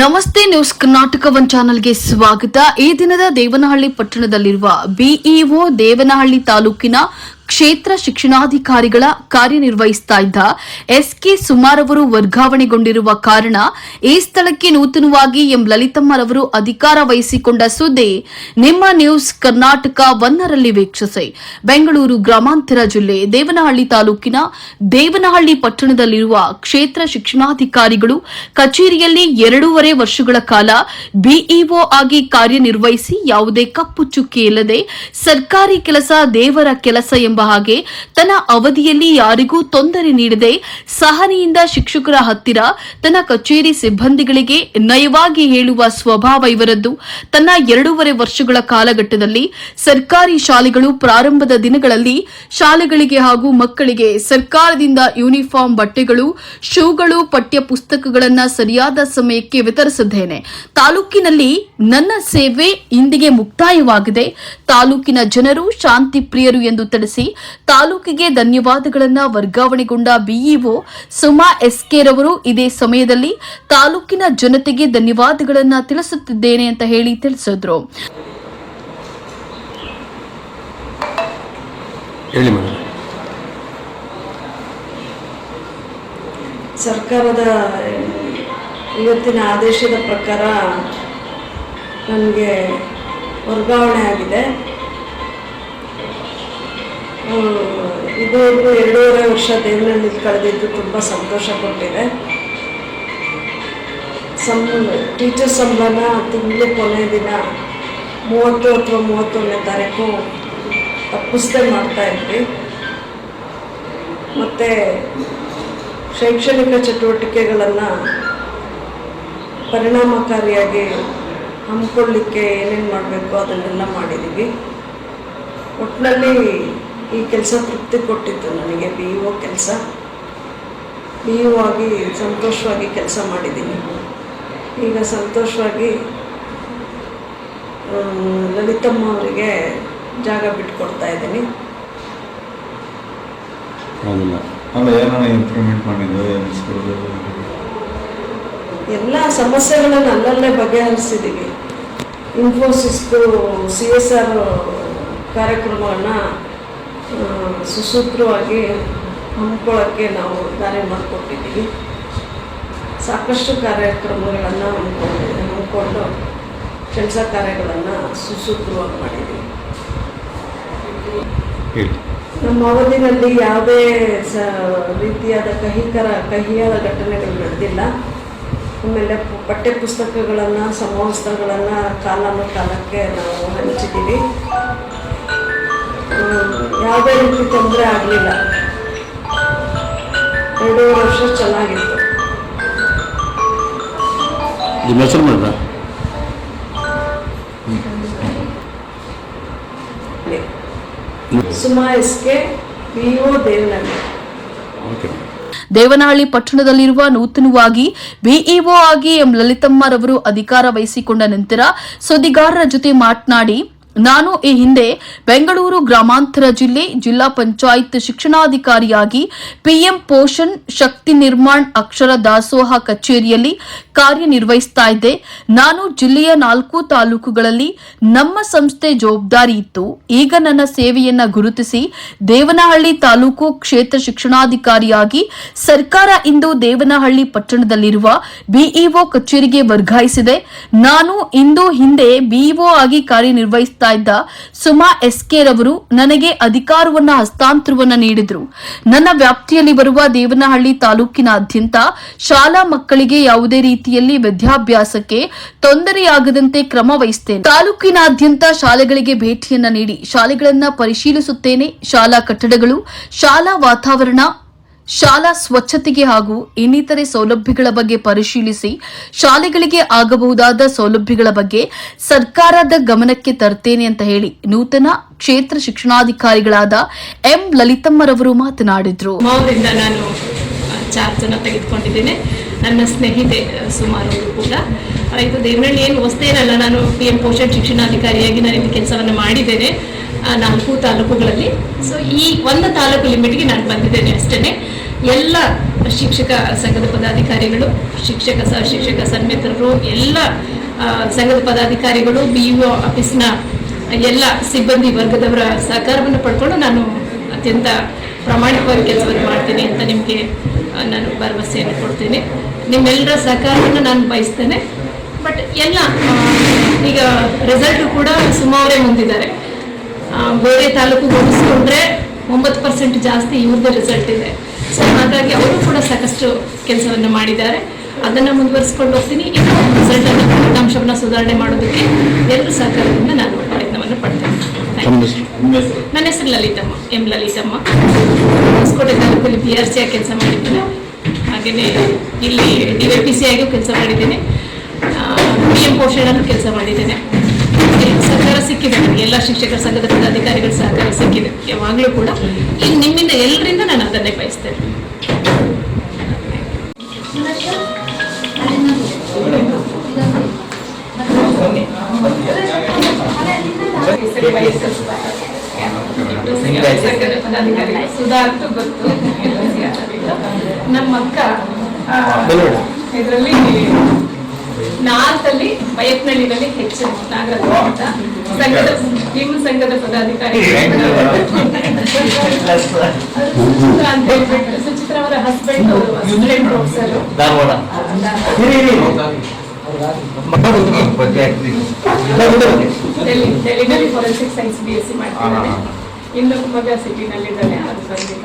ನಮಸ್ತೆ news Karnataka one ಚಾನೆಲ್ಗೆ ಸ್ವಾಗತ. ಈ ದಿನದ ದೇವನಹಳ್ಳಿ ಪಟ್ಟಣದಲ್ಲಿರುವ ಬಿಇಒ ದೇವನಹಳ್ಳಿ ತಾಲೂಕಿನ ಕ್ಷೇತ್ರ ಶಿಕ್ಷಣಾಧಿಕಾರಿಗಳ ಕಾರ್ಯನಿರ್ವಹಿಸುತ್ತಾ ಇದ್ದ ಎಸ್ಕೆ ಸುಮಾರವರು ವರ್ಗಾವಣೆಗೊಂಡಿರುವ ಕಾರಣ ಈ ಸ್ಥಳಕ್ಕೆ ನೂತನವಾಗಿ ಎಂ ಲಲಿತಮ್ಮರವರು ಅಧಿಕಾರ ವಹಿಸಿಕೊಂಡ ಸುದ್ದಿ ನಿಮ್ಮ ನ್ಯೂಸ್ ಕರ್ನಾಟಕ ಒನ್ನರಲ್ಲಿ ವೀಕ್ಷಿಸಿ. ಬೆಂಗಳೂರು ಗ್ರಾಮಾಂತರ ಜಿಲ್ಲೆ ದೇವನಹಳ್ಳಿ ತಾಲೂಕಿನ ದೇವನಹಳ್ಳಿ ಪಟ್ಟಣದಲ್ಲಿರುವ ಕ್ಷೇತ್ರ ಶಿಕ್ಷಣಾಧಿಕಾರಿಗಳು ಕಚೇರಿಯಲ್ಲಿ ಎರಡೂವರೆ ವರ್ಷಗಳ ಕಾಲ ಬಿಇಒ ಆಗಿ ಕಾರ್ಯನಿರ್ವಹಿಸಿ ಯಾವುದೇ ಕಪ್ಪು ಚುಕ್ಕಿ ಇಲ್ಲದೆ ಸರ್ಕಾರಿ ಕೆಲಸ ದೇವರ ಕೆಲಸ ಎಂಬ ಹಾಗೆ ತನ್ನ ಅವಧಿಯಲ್ಲಿ ಯಾರಿಗೂ ತೊಂದರೆ ನೀಡದೆ ಸಹನೆಯಿಂದ ಶಿಕ್ಷಕರ ಹತ್ತಿರ ತನ್ನ ಕಚೇರಿ ಸಿಬ್ಬಂದಿಗಳಿಗೆ ನಯವಾಗಿ ಹೇಳುವ ಸ್ವಭಾವ ಇವರದ್ದು. ತನ್ನ ಎರಡೂವರೆ ವರ್ಷಗಳ ಕಾಲಘಟ್ಟದಲ್ಲಿ ಸರ್ಕಾರಿ ಶಾಲೆಗಳು ಪ್ರಾರಂಭದ ದಿನಗಳಲ್ಲಿ ಶಾಲೆಗಳಿಗೆ ಹಾಗೂ ಮಕ್ಕಳಿಗೆ ಸರ್ಕಾರದಿಂದ ಯೂನಿಫಾರ್ಮ್ ಬಟ್ಟೆಗಳು, ಶೂಗಳು ಪಠ್ಯ ಪುಸ್ತಕಗಳನ್ನು ಸರಿಯಾದ ಸಮಯಕ್ಕೆ ವಿತರಿಸಿದ್ದೇನೆ. ತಾಲೂಕಿನಲ್ಲಿ ನನ್ನ ಸೇವೆ ಇಂದಿಗೆ ಮುಕ್ತಾಯವಾಗಿದೆ. ತಾಲೂಕಿನ ಜನರು ಶಾಂತಿ ಪ್ರಿಯರು ಎಂದು ತಿಳಿಸಿ ತಾಲೂಕಿಗೆ ಧನ್ಯವಾದಗಳನ್ನು ವರ್ಗಾವಣೆಗೊಂಡ ಬಿಇಒ ಸುಮಾ ಎಸ್ಕೆ ರವರು ಇದೇ ಸಮಯದಲ್ಲಿ ತಾಲೂಕಿನ ಜನತೆಗೆ ಧನ್ಯವಾದಗಳನ್ನು ತಿಳಿಸುತ್ತಿದ್ದೇನೆ ಅಂತ ಹೇಳಿ ತಿಳಿಸಿದ್ರು. ಸರ್ಕಾರದ ಇವತ್ತಿನ ಆದೇಶದ ಪ್ರಕಾರ ನನಗೆ ವರ್ಗಾವಣೆ ಆಗಿದೆ. ಇದುವರೆಗೂ ಎರಡೂವರೆ ವರ್ಷ ದೇವರಲ್ಲಿ ಕಳೆದಿದ್ದು ತುಂಬ ಸಂತೋಷ ಕೊಟ್ಟಿದೆ. ಸಂ ಟೀಚರ್ ಸಂಬಳನ ತಿಂಗಳು ಕೊನೆ ದಿನ, ಮೂವತ್ತು ಅಥವಾ ಮೂವತ್ತೊಂದನೇ ತಾರೀಕು ತಪ್ಪಿಸ್ದೆ ಮಾಡ್ತಾ ಇದ್ವಿ. ಮತ್ತು ಶೈಕ್ಷಣಿಕ ಚಟುವಟಿಕೆಗಳನ್ನು ಪರಿಣಾಮಕಾರಿಯಾಗಿ ಹಮ್ಮಿಕೊಳ್ಳಿಕ್ಕೆ ಏನೇನು ಮಾಡಬೇಕು ಅದನ್ನೆಲ್ಲ ಮಾಡಿದ್ದೀವಿ ಒಟ್ಟಿನಲ್ಲಿ ಈ ಕೆಲಸ ತೃಪ್ತಿ ಕೊಟ್ಟಿತ್ತು ನನಗೆ. ಬಿ ಇ ಒ ಕೆಲಸ. ಬಿ ಇ ಒ ಆಗಿ ಸಂತೋಷವಾಗಿ ಕೆಲಸ ಮಾಡಿದ್ದೀನಿ. ಈಗ ಸಂತೋಷವಾಗಿ ಲಲಿತಮ್ಮ ಅವರಿಗೆ ಜಾಗ ಬಿಟ್ಕೊಡ್ತಾ ಇದ್ದೀನಿ. ಎಲ್ಲ ಸಮಸ್ಯೆಗಳನ್ನು ಅಲ್ಲಲ್ಲೇ ಬಗೆಹರಿಸಿದ್ದೀವಿ ಇನ್ಫೋಸಿಸ್ದು ಸಿ ಎಸ್ ಆರ್ ಕಾರ್ಯಕ್ರಮವನ್ನು ಸುಸೂತ್ರವಾಗಿ ಹಮ್ಮಿಕೊಳ್ಳೋಕ್ಕೆ ನಾವು ದಾರಿ ಮಾಡಿಕೊಟ್ಟಿದ್ದೀವಿ. ಸಾಕಷ್ಟು ಕಾರ್ಯಕ್ರಮಗಳನ್ನು ಹಮ್ಮಿಕೊಂಡಿದ್ದೀವಿ ಹಮ್ಮಿಕೊಂಡು ಕೆಲಸ ಕಾರ್ಯಗಳನ್ನು ಸುಸೂತ್ರವಾಗಿ ಮಾಡಿದ್ದೀವಿ. ನಮ್ಮ ಅವಧಿನಲ್ಲಿ ಯಾವುದೇ ಸ ರೀತಿಯಾದ ಕಹಿಕರ ಕಹಿಯಾದ ಘಟನೆಗಳು ನಡೆದಿಲ್ಲ. ಆಮೇಲೆ ಪಠ್ಯ ಪುಸ್ತಕಗಳನ್ನು ಸಮವಸ್ತ್ರಗಳನ್ನು ಕಾಲಾನು ಕಾಲಕ್ಕೆ ನಾವು ಹಂಚಿದ್ದೀವಿ. ಯಾವುದೇ ರೀತಿ ತೊಂದರೆ ಆಗಲಿಲ್ಲ. ಎರಡೂವರೆ ವರ್ಷ ಚೆನ್ನಾಗಿತ್ತು. ನಿಮ್ಮ ಹೆಸರು madam Suma S K P O Devanahalli. Okay Devanahalli ಪಟ್ಟಣದಲ್ಲಿರುವ ನೂತನವಾಗಿ ಬಿಇಒ ಆಗಿ ಎಂ ಲಲಿತಮ್ಮರವರು ಅಧಿಕಾರ ವಹಿಸಿಕೊಂಡ ನಂತರ ಸುದ್ದಿಗಾರರ ಜೊತೆ ಮಾತನಾಡಿ ನಾನು ಈ ಹಿಂದೆ ಬೆಂಗಳೂರು ಗ್ರಾಮಾಂತರ ಜಿಲ್ಲೆ ಜಿಲ್ಲಾ ಪಂಚಾಯತ್ ಶಿಕ್ಷಣಾಧಿಕಾರಿಯಾಗಿ ಪಿಎಂ ಪೋಷಣ್ ಶಕ್ತಿ ನಿರ್ಮಾಣ್ ಅಕ್ಷರ ದಾಸೋಹ ಕಚೇರಿಯಲ್ಲಿ ಕಾರ್ಯನಿರ್ವಹಿಸ್ತಾ ಇದ್ದೆ. ನಾನು ಜಿಲ್ಲೆಯ ನಾಲ್ಕು ತಾಲೂಕುಗಳಲ್ಲಿ ನಮ್ಮ ಸಂಸ್ಥೆ ಜವಾಬ್ದಾರಿ ಇತ್ತು. ಈಗ ನನ್ನ ಸೇವೆಯನ್ನ ಗುರುತಿಸಿ ದೇವನಹಳ್ಳಿ ತಾಲೂಕು ಕ್ಷೇತ್ರ ಶಿಕ್ಷಣಾಧಿಕಾರಿಯಾಗಿ ಸರ್ಕಾರ ಇಂದು ದೇವನಹಳ್ಳಿ ಪಟ್ಟಣದಲ್ಲಿರುವ ಬಿಇಒ ಕಚೇರಿಗೆ ವರ್ಗಾಯಿಸಿದೆ. ನಾನು ಇಂದು ಹಿಂದೆ ಬಿಇಒ ಆಗಿ ಕಾರ್ಯನಿರ್ವಹಿಸ್ತಾ ಇದ್ದ ಸುಮಾ ಎಸ್ಕೆ ರವರು ನನಗೆ ಅಧಿಕಾರವನ್ನ ಹಸ್ತಾಂತರವನ್ನ ನೀಡಿದ್ರು. ನನ್ನ ವ್ಯಾಪ್ತಿಯಲ್ಲಿ ಬರುವ ದೇವನಹಳ್ಳಿ ತಾಲೂಕಿನಾದ್ಯಂತ ಶಾಲಾ ಮಕ್ಕಳಿಗೆ ಯಾವುದೇ ರೀತಿಯಲ್ಲಿ ವಿದ್ಯಾಭ್ಯಾಸಕ್ಕೆ ತೊಂದರೆಯಾಗದಂತೆ ಕ್ರಮ ವಹಿಸುತ್ತೇನೆ ತಾಲೂಕಿನಾದ್ಯಂತ ಶಾಲೆಗಳಿಗೆ ಭೇಟಿಯನ್ನ ನೀಡಿ ಶಾಲೆಗಳನ್ನ ಪರಿಶೀಲಿಸುತ್ತೇನೆ. ಶಾಲಾ ಕಟ್ಟಡಗಳು, ಶಾಲಾ ವಾತಾವರಣ ಶಾಲಾ ಸ್ವಚ್ಛತೆಗೆ ಹಾಗೂ ಇನ್ನಿತರೆ ಸೌಲಭ್ಯಗಳ ಬಗ್ಗೆ ಪರಿಶೀಲಿಸಿ ಶಾಲೆಗಳಿಗೆ ಆಗಬಹುದಾದ ಸೌಲಭ್ಯಗಳ ಬಗ್ಗೆ ಸರ್ಕಾರದ ಗಮನಕ್ಕೆ ತರ್ತೇನೆ ಅಂತ ಹೇಳಿ ನೂತನ ಕ್ಷೇತ್ರ ಶಿಕ್ಷಣಾಧಿಕಾರಿಗಳಾದ ಎಂ ಲಲಿತಮ್ಮರವರು ಮಾತನಾಡಿದರು. ನಾನು ಚಾರ್ಜನ್ನು ತೆಗೆದುಕೊಂಡಿದ್ದೇನೆ. ನನ್ನ ಸ್ನೇಹಿತೆ ಸುಮಾರು ಕೂಡ. ಇದು ದೇವನಹಳ್ಳಿ ಏನು ಹೊಸ್ತೇನಲ್ಲ ನಾನು ಪಿ ಎಂ ಪೋಷಣ್ ಶಿಕ್ಷಣಾಧಿಕಾರಿಯಾಗಿ ನಾನು ಇಲ್ಲಿ ಕೆಲಸವನ್ನು ಮಾಡಿದ್ದೇನೆ ನಾಲ್ಕು ತಾಲೂಕುಗಳಲ್ಲಿ. ಸೊ ಈ ಒಂದು ತಾಲೂಕು ಲಿಮಿಟ್ಗೆ ನಾನು ಬಂದಿದ್ದೇನೆ ಅಷ್ಟೇ ಎಲ್ಲ ಶಿಕ್ಷಕ ಸಂಘದ ಪದಾಧಿಕಾರಿಗಳು, ಶಿಕ್ಷಕ ಸಹ ಶಿಕ್ಷಕ ಸನ್ಮಿತ್ರರು ಎಲ್ಲ ಸಂಘದ ಪದಾಧಿಕಾರಿಗಳು ಬಿ ಯು ಆಫೀಸ್ನ ಎಲ್ಲ ಸಿಬ್ಬಂದಿ ವರ್ಗದವರ ಸಹಕಾರವನ್ನು ಪಡ್ಕೊಂಡು ನಾನು ಅತ್ಯಂತ ಪ್ರಾಮಾಣಿಕವಾಗಿ ಕೆಲಸವನ್ನು ಮಾಡ್ತೀನಿ ಅಂತ ನಿಮಗೆ ನಾನು ಭರವಸೆಯನ್ನು ಕೊಡ್ತೀನಿ. ನಿಮ್ಮೆಲ್ಲರ ಸಹಕಾರವನ್ನು ನಾನು ಬಯಸ್ತೇನೆ. ಬಟ್ ಎಲ್ಲ ಈಗ ರಿಸಲ್ಟು ಕೂಡ ಸುಮಾರೇ ಮುಂದಿದ್ದಾರೆ. ಬೇರೆ ತಾಲೂಕು ಹೋಲಿಸ್ಕೊಂಡ್ರೆ ಒಂಬತ್ತು ಪರ್ಸೆಂಟ್ ಜಾಸ್ತಿ ಇವ್ರದ್ದೇ ರಿಸಲ್ಟ್ ಇದೆ. ಸೊ ಹಾಗಾಗಿ ಅವರು ಕೂಡ ಸಾಕಷ್ಟು ಕೆಲಸವನ್ನು ಮಾಡಿದ್ದಾರೆ. ಅದನ್ನು ಮುಂದುವರಿಸಿಕೊಂಡು ಹೋಗ್ತೀನಿ. ರಿಸಲ್ಟ್ ಅನ್ನು ಫಲಿತಾಂಶವನ್ನು ಸುಧಾರಣೆ ಮಾಡೋದಕ್ಕೆ ಎಲ್ಲರೂ ಸಹಕಾರದಿಂದ ನಾನು ಪ್ರಯತ್ನವನ್ನು ಪಡ್ತೇನೆ. ನನ್ನ ಹೆಸರು ಲಲಿತಮ್ಮ ಎಂ ಲಲಿತಮ್ಮ. ಹೊಸಕೋಟೆ ತಾಲೂಕಲ್ಲಿ ಪಿ ಆರ್ ಸಿ ಆಗಿ ಕೆಲಸ ಮಾಡಿದ್ದೀನಿ. ಹಾಗೆಯೇ ಇಲ್ಲಿ ಡಿ ವೈ ಪಿ ಸಿ ಆಗಿಯೂ ಕೆಲಸ ಮಾಡಿದ್ದೇನೆ. ಪಿ ಎಂ ಪೋಷಣಲ್ಲೂ ಕೆಲಸ ಮಾಡಿದ್ದೇನೆ. ಸಿಕ್ಕಿದೆ. ನನಗೆ ಎಲ್ಲ ಶಿಕ್ಷಕರ ಸಂಘದ ಪದಾಧಿಕಾರಿಗಳ ಸಹಕಾರ ಸಿಕ್ಕಿದೆ. ಯಾವಾಗಲೂ ಕೂಡ ಇಲ್ಲಿ ನಿಮ್ಮಿಂದ ಎಲ್ಲರಿಂದ ನಾನು ಅದನ್ನೇ ಬಯಸ್ತೇನೆ. ಸಂಘದ ಪದಾಧಿಕಾರಿ ಸುಧಾ ಅಂತೂ ಗೊತ್ತು ನಮ್ಮ ಅಕ್ಕ ಇದರಲ್ಲಿ ನಾಲ್ಕಲ್ಲಿ ಬಯತ್ನಳ್ಳಿನಲ್ಲಿ ಹೆಚ್ಚು ನಾಗರ ಸಂಘದ ನಿಮ್ಮ ಸಂಘದ ಪದಾಧಿಕಾರಿ. ಅಂತ ಹೇಳ್ಬಿಟ್ಟು ಸುಚಿತ್ರ ಅವರ ಹಸ್ಬೆಂಡ್ ಅವರು assistant professor Delhi ಡೆಲ್ಲಿನಲ್ಲಿ forensic science B S C ಮಾಡ್ತಿದ್ದಾನೆ ಇನ್ನೊಬ್ಬ ಮಗ ಸಿಟಿನಲ್ಲಿದ್ದಾನೆ ಅದು ಬಂದಿಲ್ಲ.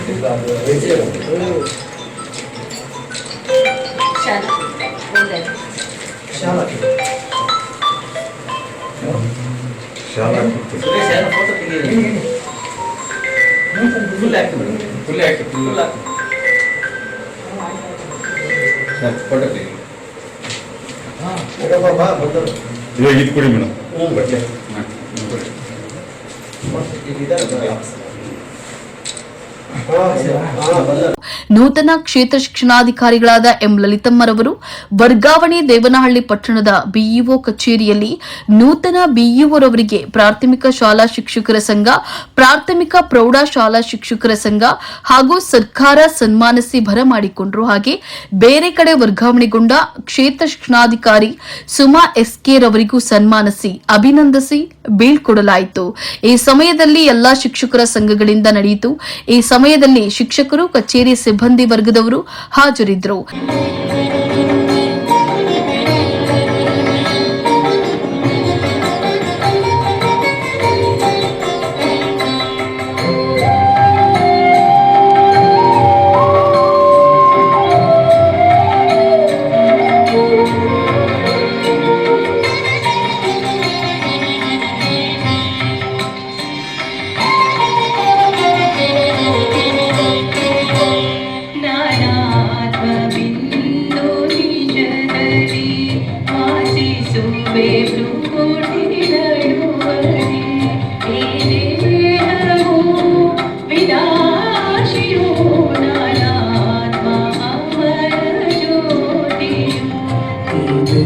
ಇಲ್ಲಿ ಬನ್ನಿ ಈ ಕಡೆ ಬನ್ನಿ ಸುಧಾ ಶಾಲಾ full act full act full photo ತೆಗಿ ಇವಾಗ ಇದು ಕೊಡಿ ಮೇಡಮ್ ಬಟ್ಟೆ ನೂತನ ಕ್ಷೇತ್ರ ಶಿಕ್ಷಣಾಧಿಕಾರಿಗಳಾದ ಎಂ ಲಲಿತಮ್ಮರವರು ವರ್ಗಾವಣೆ ದೇವನಹಳ್ಳಿ ಪಟ್ಟಣದ ಬಿಇಒ ಕಚೇರಿಯಲ್ಲಿ ನೂತನ ಬಿಇಒರವರಿಗೆ ಪ್ರಾಥಮಿಕ ಶಾಲಾ ಶಿಕ್ಷಕರ ಸಂಘ, ಪ್ರಾಥಮಿಕ ಪ್ರೌಢಶಾಲಾ ಶಿಕ್ಷಕರ ಸಂಘ ಹಾಗೂ ಸರ್ಕಾರ ಸನ್ಮಾನಿಸಿ ಬರಮಾಡಿಕೊಂಡರು ಹಾಗೆ ಬೇರೆ ಕಡೆ ವರ್ಗಾವಣೆಗೊಂಡ ಕ್ಷೇತ್ರ ಶಿಕ್ಷಣಾಧಿಕಾರಿ ಸುಮಾ ಎಸ್ಕೆ ರವರಿಗೂ ಸನ್ಮಾನಿಸಿ ಅಭಿನಂದಿಸಿ ಬೀಳ್ಕೊಡಲಾಯಿತು. ಈ ಸಮಯದಲ್ಲಿ ಎಲ್ಲಾ ಶಿಕ್ಷಕರ ಸಂಘಗಳಿಂದ ನಡೆಯಿತು. ಈ ಸಮಯದಲ್ಲಿ ಶಿಕ್ಷಕರು ಕಚೇರಿ ಸಿಬ್ಬಂದಿ ವರ್ಗದವರು ಹಾಜರಿದ್ದರು.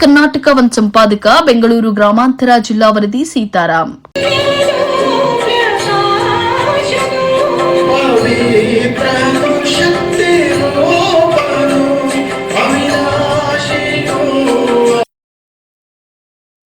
ನಡು ಕರ್ನಾಟಕ ಒನ್ ಸಂಪಾದಕ ಬೆಂಗಳೂರು ಗ್ರಾಮಾಂತರ ಜಿಲ್ಲಾ ವರದಿ ಸೀತಾರಾಮ್